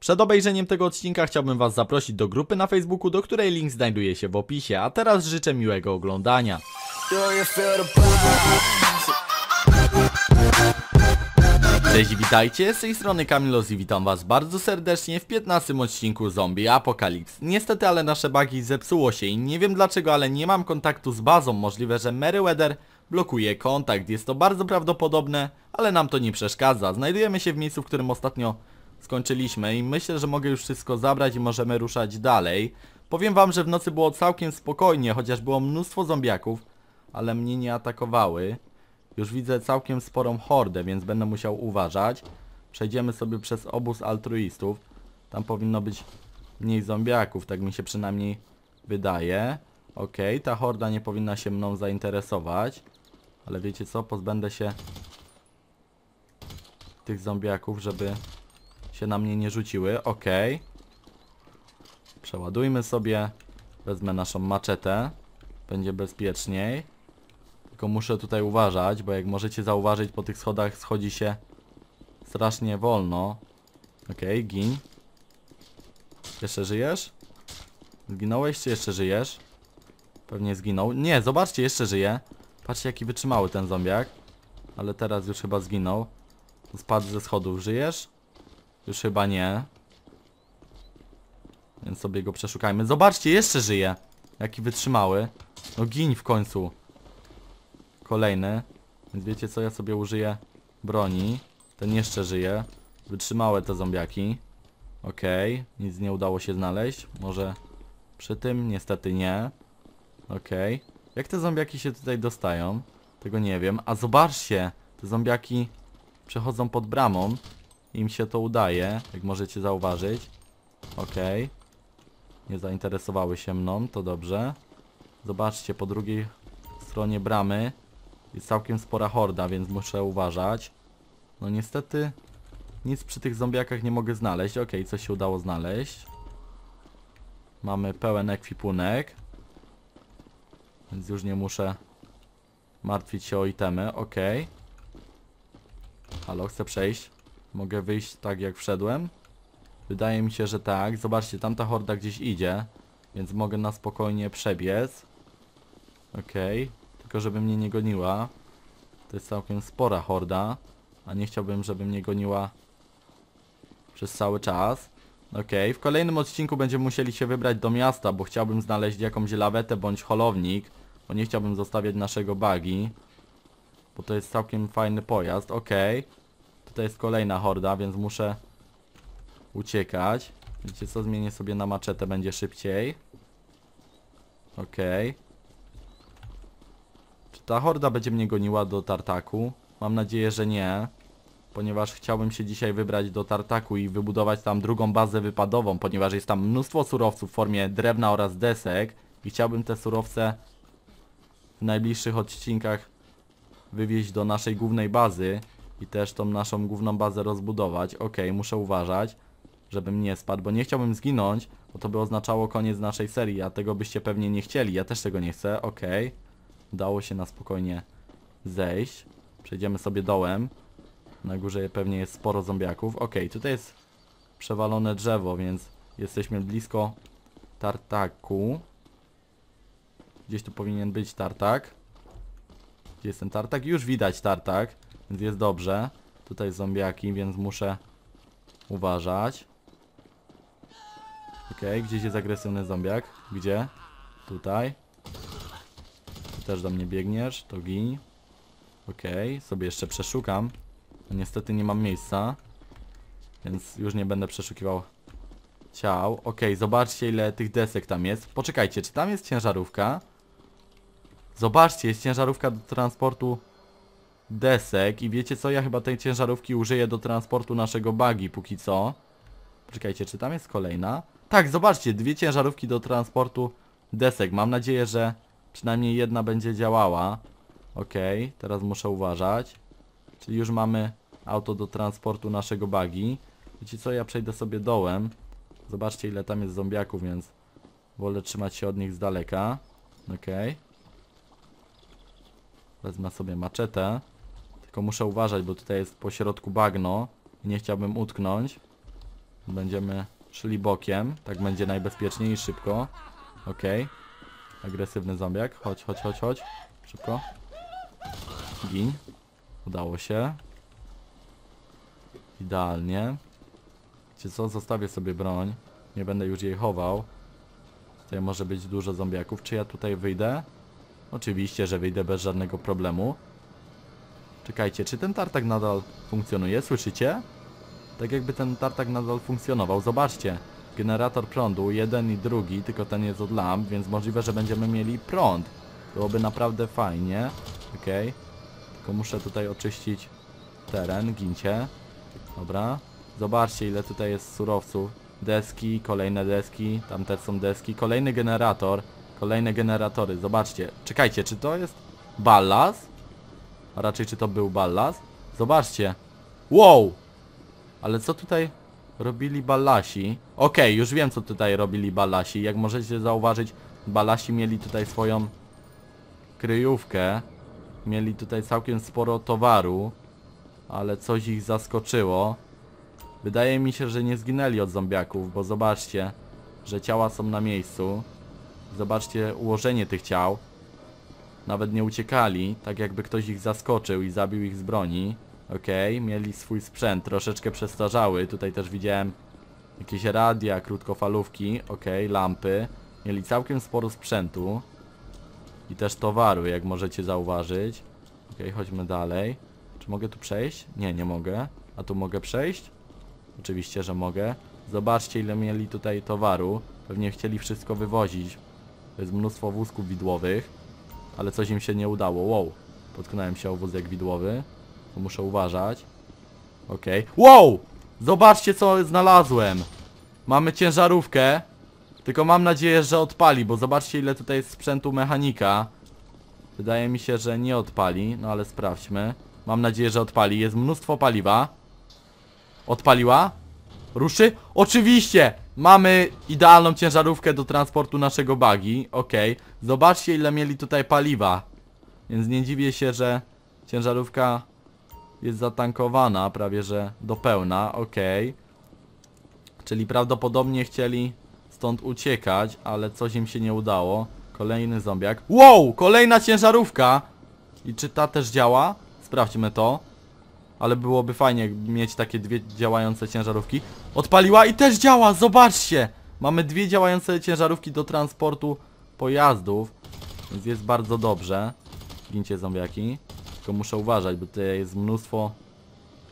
Przed obejrzeniem tego odcinka chciałbym Was zaprosić do grupy na Facebooku, do której link znajduje się w opisie, a teraz życzę miłego oglądania. Cześć, witajcie, z tej strony Kamilos i witam was bardzo serdecznie w 15 odcinku Zombie Apocalypse. Niestety ale nasze bugi zepsuło się i nie wiem dlaczego, ale nie mam kontaktu z bazą, możliwe, że Meriwether blokuje kontakt, jest to bardzo prawdopodobne, ale nam to nie przeszkadza. Znajdujemy się w miejscu, w którym ostatnio skończyliśmy i myślę, że mogę już wszystko zabrać i możemy ruszać dalej. Powiem wam, że w nocy było całkiem spokojnie, chociaż było mnóstwo zombiaków, ale mnie nie atakowały. Już widzę całkiem sporą hordę, więc będę musiał uważać. Przejdziemy sobie przez obóz altruistów. Tam powinno być mniej zombiaków, tak mi się przynajmniej wydaje. Okej, ta horda nie powinna się mną zainteresować. Ale wiecie co, pozbędę się tych zombiaków, żeby się na mnie nie rzuciły. Okej. Przeładujmy sobie. Wezmę naszą maczetę. Będzie bezpieczniej. Tylko muszę tutaj uważać, bo jak możecie zauważyć po tych schodach schodzi się strasznie wolno. Okej, gin. Jeszcze żyjesz? Zginąłeś czy jeszcze żyjesz? Pewnie zginął. Nie, zobaczcie, jeszcze żyje. Patrzcie jaki wytrzymały ten zombiak. Ale teraz już chyba zginął. Spadł ze schodów. Żyjesz? Już chyba nie. Więc sobie go przeszukajmy. Zobaczcie, jeszcze żyje. Jaki wytrzymały. No gin w końcu. Kolejny. Więc wiecie co, ja sobie użyję broni. Ten jeszcze żyje. Wytrzymałe te zombiaki. Okej, nic nie udało się znaleźć. Może przy tym? Niestety nie. Okej. Jak te zombiaki się tutaj dostają? Tego nie wiem. A zobaczcie! Te zombiaki przechodzą pod bramą. Im się to udaje, jak możecie zauważyć. Okej. Nie zainteresowały się mną, to dobrze. Zobaczcie, po drugiej stronie bramy jest całkiem spora horda, więc muszę uważać. No niestety nic przy tych zombiakach nie mogę znaleźć. Okej, coś się udało znaleźć. Mamy pełen ekwipunek. Więc już nie muszę martwić się o itemy. Okej. Halo, chcę przejść. Mogę wyjść tak jak wszedłem? Wydaje mi się, że tak. Zobaczcie, tamta horda gdzieś idzie. Więc mogę na spokojnie przebiec. Okej. Tylko żeby mnie nie goniła. To jest całkiem spora horda. A nie chciałbym, żeby mnie goniła przez cały czas. Okej, w kolejnym odcinku będziemy musieli się wybrać do miasta, bo chciałbym znaleźć jakąś lawetę bądź holownik. Bo nie chciałbym zostawiać naszego buggy. Bo to jest całkiem fajny pojazd. Okej. Tutaj jest kolejna horda, więc muszę uciekać. Wiecie co, zmienię sobie na maczetę, będzie szybciej. Okej. Czy ta horda będzie mnie goniła do Tartaku? Mam nadzieję, że nie. Ponieważ chciałbym się dzisiaj wybrać do Tartaku i wybudować tam drugą bazę wypadową, ponieważ jest tam mnóstwo surowców w formie drewna oraz desek i chciałbym te surowce w najbliższych odcinkach wywieźć do naszej głównej bazy i też tą naszą główną bazę rozbudować. Okej, muszę uważać, żebym nie spadł, bo nie chciałbym zginąć, bo to by oznaczało koniec naszej serii, a tego byście pewnie nie chcieli. Ja też tego nie chcę. Okej. Udało się na spokojnie zejść. Przejdziemy sobie dołem. Na górze pewnie jest sporo zombiaków. Okej, tutaj jest przewalone drzewo, więc jesteśmy blisko tartaku. Gdzieś tu powinien być tartak. Gdzie jest ten tartak? Już widać tartak, więc jest dobrze. Tutaj zombiaki, więc muszę uważać. Okej, gdzieś jest agresywny zombiak. Gdzie? Tutaj. Ty też do mnie biegniesz, to gin. Okej, sobie jeszcze przeszukam. No niestety nie mam miejsca. Więc już nie będę przeszukiwał ciał. Okej, zobaczcie ile tych desek tam jest. Poczekajcie, czy tam jest ciężarówka? Zobaczcie, jest ciężarówka do transportu desek i wiecie co, ja chyba tej ciężarówki użyję do transportu naszego buggy póki co. Poczekajcie, czy tam jest kolejna? Tak, zobaczcie, dwie ciężarówki do transportu desek. Mam nadzieję, że przynajmniej jedna będzie działała. Okej, teraz muszę uważać. Czyli już mamy auto do transportu naszego buggy. Wiecie co, ja przejdę sobie dołem. Zobaczcie ile tam jest zombiaków, więc wolę trzymać się od nich z daleka. Okej. Wezmę sobie maczetę. Tylko muszę uważać, bo tutaj jest po środku bagno. I nie chciałbym utknąć. Będziemy szli bokiem. Tak będzie najbezpieczniej i szybko. Okej. Agresywny zombiak. Chodź, chodź, chodź, chodź. Szybko. Gin. Udało się. Idealnie. Wiecie co? Zostawię sobie broń. Nie będę już jej chował. Tutaj może być dużo zombiaków. Czy ja tutaj wyjdę? Oczywiście, że wyjdę bez żadnego problemu. Czekajcie, czy ten tartak nadal funkcjonuje? Słyszycie? Tak jakby ten tartak nadal funkcjonował. Zobaczcie. Generator prądu, jeden i drugi, tylko ten jest od lamp, więc możliwe, że będziemy mieli prąd. Byłoby naprawdę fajnie. Okej. Tylko muszę tutaj oczyścić teren, gincie. Dobra. Zobaczcie ile tutaj jest surowców. Deski, kolejne deski, tam też są deski. Kolejny generator, kolejne generatory. Zobaczcie. Czekajcie, czy to jest ballas? A raczej czy to był ballas? Zobaczcie. Wow! Ale co tutaj robili ballasi? Okej, już wiem co tutaj robili ballasi. Jak możecie zauważyć, ballasi mieli tutaj swoją kryjówkę. Mieli tutaj całkiem sporo towaru. Ale coś ich zaskoczyło. Wydaje mi się, że nie zginęli od zombiaków, bo zobaczcie, że ciała są na miejscu. Zobaczcie ułożenie tych ciał. Nawet nie uciekali, tak jakby ktoś ich zaskoczył i zabił ich z broni. Okej, mieli swój sprzęt, troszeczkę przestarzały. Tutaj też widziałem jakieś radia, krótkofalówki. Okej, lampy. Mieli całkiem sporo sprzętu. I też towaru, jak możecie zauważyć. Okej, chodźmy dalej. Czy mogę tu przejść? Nie, nie mogę. A tu mogę przejść? Oczywiście, że mogę. Zobaczcie ile mieli tutaj towaru. Pewnie chcieli wszystko wywozić. To jest mnóstwo wózków widłowych. Ale coś im się nie udało. Wow. Potknąłem się o wózek widłowy. To muszę uważać. Okej. Wow! Zobaczcie co znalazłem. Mamy ciężarówkę. Tylko mam nadzieję, że odpali, bo zobaczcie ile tutaj jest sprzętu mechanika. Wydaje mi się, że nie odpali, no ale sprawdźmy. Mam nadzieję, że odpali. Jest mnóstwo paliwa. Odpaliła? Ruszy? Oczywiście! Mamy idealną ciężarówkę do transportu naszego bagi. Okej. Zobaczcie ile mieli tutaj paliwa. Więc nie dziwię się, że ciężarówka jest zatankowana prawie że do pełna. Okej. Czyli prawdopodobnie chcieli stąd uciekać, ale coś im się nie udało. Kolejny zombiak. Wow! Kolejna ciężarówka! I czy ta też działa? Sprawdźmy to. Ale byłoby fajnie mieć takie dwie działające ciężarówki. Odpaliła i też działa, zobaczcie! Mamy dwie działające ciężarówki do transportu pojazdów. Więc jest bardzo dobrze. Gincie zombiaki. Tylko muszę uważać, bo tutaj jest mnóstwo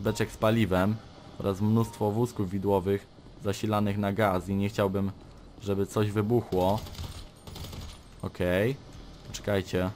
beczek z paliwem oraz mnóstwo wózków widłowych zasilanych na gaz i nie chciałbym, żeby coś wybuchło. Okej. Czekajcie.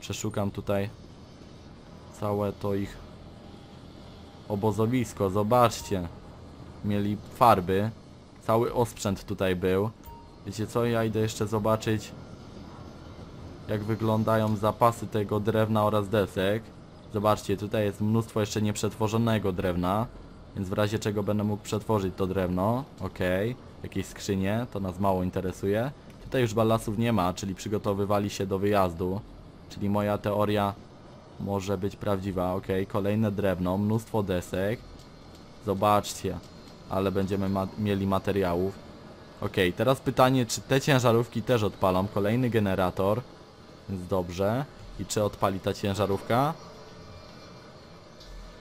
Przeszukam tutaj całe to ich obozowisko. Zobaczcie. Mieli farby. Cały osprzęt tutaj był. Wiecie co? Ja idę jeszcze zobaczyć jak wyglądają zapasy tego drewna oraz desek. Zobaczcie, tutaj jest mnóstwo jeszcze nieprzetworzonego drewna. Więc w razie czego będę mógł przetworzyć to drewno. Okej. Jakieś skrzynie, to nas mało interesuje. Tutaj już ballasów nie ma, czyli przygotowywali się do wyjazdu. Czyli moja teoria może być prawdziwa. Okej, kolejne drewno, mnóstwo desek. Zobaczcie, ale będziemy ma mieli materiałów. Okej, teraz pytanie, czy te ciężarówki też odpalą? Kolejny generator. Więc dobrze. I czy odpali ta ciężarówka?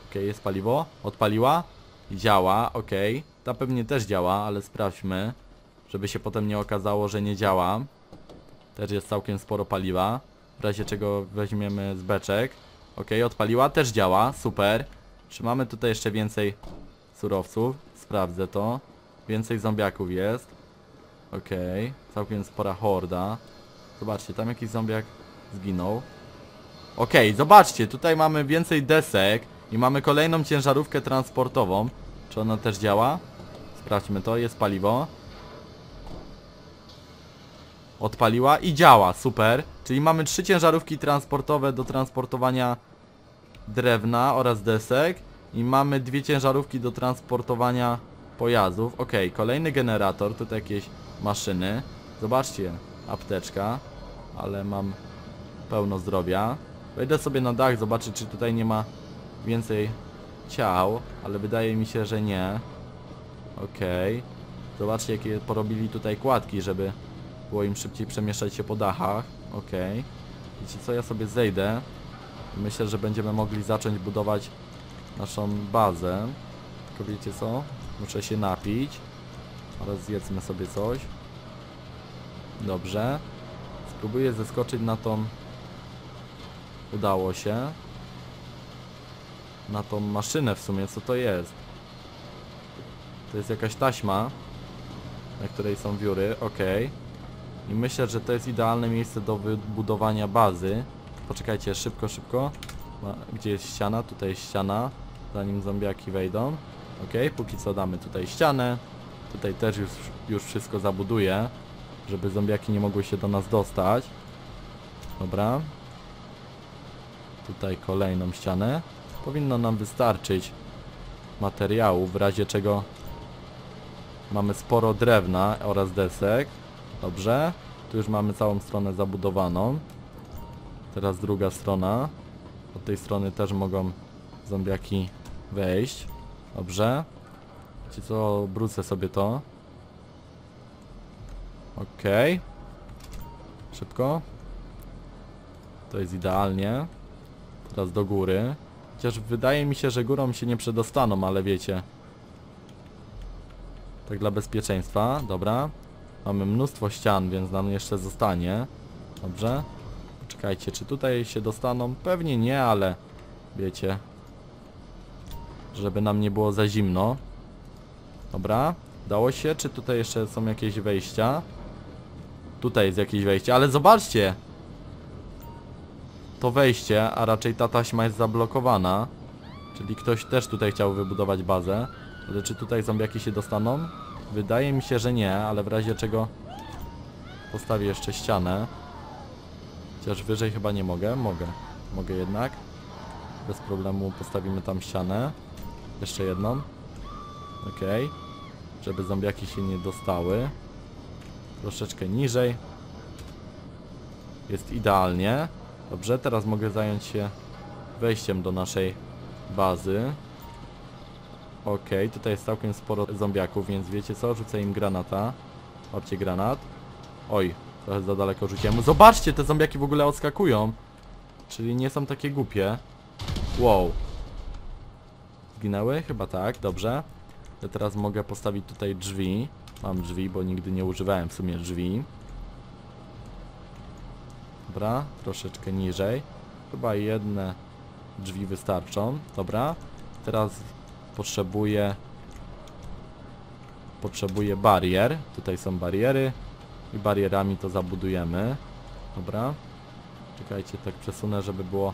Okej, jest paliwo. Odpaliła? Działa, okej. Ta pewnie też działa, ale sprawdźmy. Żeby się potem nie okazało, że nie działa. Też jest całkiem sporo paliwa. W razie czego weźmiemy z beczek. Okej, odpaliła, też działa, super. Czy mamy tutaj jeszcze więcej surowców? Sprawdzę to. Więcej zombiaków jest. Okej, całkiem spora horda. Zobaczcie, tam jakiś zombiak zginął. Okej, zobaczcie, tutaj mamy więcej desek i mamy kolejną ciężarówkę transportową. Czy ona też działa? Sprawdźmy to, jest paliwo. Odpaliła i działa, super. Czyli mamy trzy ciężarówki transportowe do transportowania drewna oraz desek i mamy dwie ciężarówki do transportowania pojazdów. Ok, kolejny generator, tutaj jakieś maszyny. Zobaczcie, apteczka, ale mam pełno zdrowia. Wejdę sobie na dach, zobaczyć czy tutaj nie ma więcej ciał, ale wydaje mi się, że nie. Okej. Zobaczcie jakie porobili tutaj kładki, żeby było im szybciej przemieszczać się po dachach. Okej. Wiecie co, ja sobie zejdę. Myślę, że będziemy mogli zacząć budować naszą bazę. Tylko wiecie co? Muszę się napić. Ale zjedzmy sobie coś. Dobrze. Spróbuję zeskoczyć na tą... Udało się. Na tą maszynę w sumie, co to jest? To jest jakaś taśma, na której są wióry, ok. I myślę, że to jest idealne miejsce do wybudowania bazy. Poczekajcie, szybko, szybko. Gdzie jest ściana? Tutaj jest ściana, zanim zombiaki wejdą. Ok, póki co damy tutaj ścianę. Tutaj też już, już wszystko zabuduję, żeby zombiaki nie mogły się do nas dostać. Dobra. Tutaj kolejną ścianę. Powinno nam wystarczyć materiału, w razie czego mamy sporo drewna oraz desek. Dobrze. Tu już mamy całą stronę zabudowaną. Teraz druga strona. Od tej strony też mogą zombiaki wejść. Dobrze. Wiecie co, obrócę sobie to. Okej. Szybko. To jest idealnie. Teraz do góry. Chociaż wydaje mi się, że górą się nie przedostaną, ale wiecie. Tak dla bezpieczeństwa, dobra. Mamy mnóstwo ścian, więc nam jeszcze zostanie. Dobrze. Poczekajcie, czy tutaj się dostaną? Pewnie nie, ale wiecie. Żeby nam nie było za zimno. Dobra. Dało się? Czy tutaj jeszcze są jakieś wejścia? Tutaj jest jakieś wejście, ale zobaczcie! To wejście, a raczej ta taśma jest zablokowana. Czyli ktoś też tutaj chciał wybudować bazę. Ale czy tutaj zombiaki się dostaną? Wydaje mi się, że nie, ale w razie czego postawię jeszcze ścianę. Chociaż wyżej chyba nie mogę. Mogę. Mogę jednak. Bez problemu postawimy tam ścianę. Jeszcze jedną. Okej. Żeby zombiaki się nie dostały. Troszeczkę niżej. Jest idealnie. Dobrze, teraz mogę zająć się wejściem do naszej bazy. Okej, tutaj jest całkiem sporo zombiaków, więc wiecie co? Rzucę im granata. Chodźcie granat. Oj, trochę za daleko rzuciłem. Zobaczcie, te zombiaki w ogóle odskakują. Czyli nie są takie głupie. Wow. Zginęły? Chyba tak, dobrze. Ja teraz mogę postawić tutaj drzwi. Mam drzwi, bo nigdy nie używałem w sumie drzwi. Dobra, troszeczkę niżej. Chyba jedne drzwi wystarczą. Dobra. Teraz potrzebuję potrzebuję barier. Tutaj są bariery i barierami to zabudujemy. Dobra. Czekajcie, tak przesunę, żeby było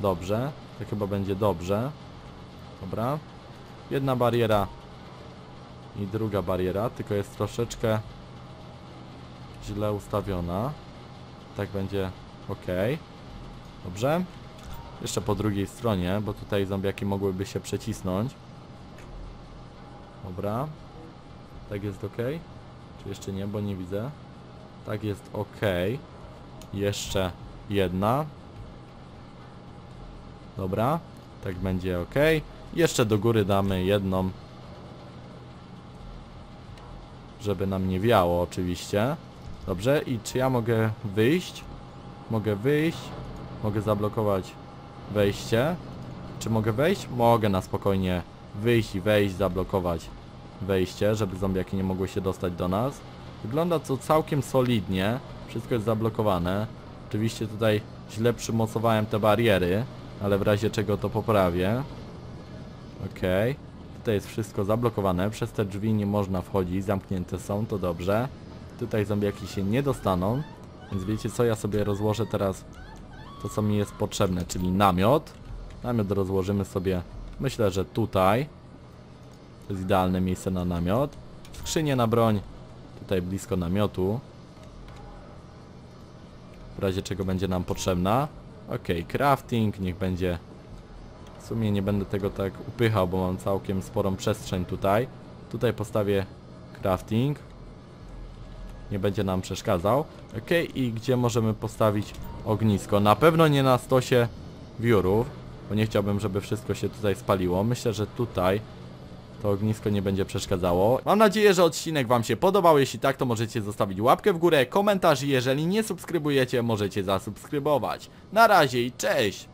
dobrze. Tak chyba będzie dobrze. Dobra. Jedna bariera i druga bariera, tylko jest troszeczkę źle ustawiona. Tak będzie ok. Dobrze. Jeszcze po drugiej stronie, bo tutaj zombiaki mogłyby się przecisnąć. Dobra. Tak jest ok? Czy jeszcze nie, bo nie widzę. Tak jest ok. Jeszcze jedna. Dobra. Tak będzie ok. Jeszcze do góry damy jedną. Żeby nam nie wiało oczywiście. Dobrze. I czy ja mogę wyjść? Mogę wyjść. Mogę zablokować wejście. Czy mogę wejść? Mogę na spokojnie wyjść i wejść, zablokować wejście, żeby zombiaki nie mogły się dostać do nas. Wygląda to całkiem solidnie. Wszystko jest zablokowane. Oczywiście tutaj źle przymocowałem te bariery, ale w razie czego to poprawię. Okej. Tutaj jest wszystko zablokowane. Przez te drzwi nie można wchodzić. Zamknięte są, to dobrze. Tutaj zombiaki się nie dostaną. Więc wiecie co? Ja sobie rozłożę teraz to co mi jest potrzebne, czyli namiot. Namiot rozłożymy sobie, myślę, że tutaj. To jest idealne miejsce na namiot. Skrzynię na broń, tutaj blisko namiotu. W razie czego będzie nam potrzebna. Ok, crafting, niech będzie... W sumie nie będę tego tak upychał, bo mam całkiem sporą przestrzeń tutaj. Tutaj postawię crafting. Nie będzie nam przeszkadzał. Ok, i gdzie możemy postawić ognisko? Na pewno nie na stosie wiórów, bo nie chciałbym, żeby wszystko się tutaj spaliło. Myślę, że tutaj To ognisko nie będzie przeszkadzało. Mam nadzieję, że odcinek wam się podobał. Jeśli tak, to możecie zostawić łapkę w górę, komentarz i jeżeli nie subskrybujecie, możecie zasubskrybować. Na razie i cześć!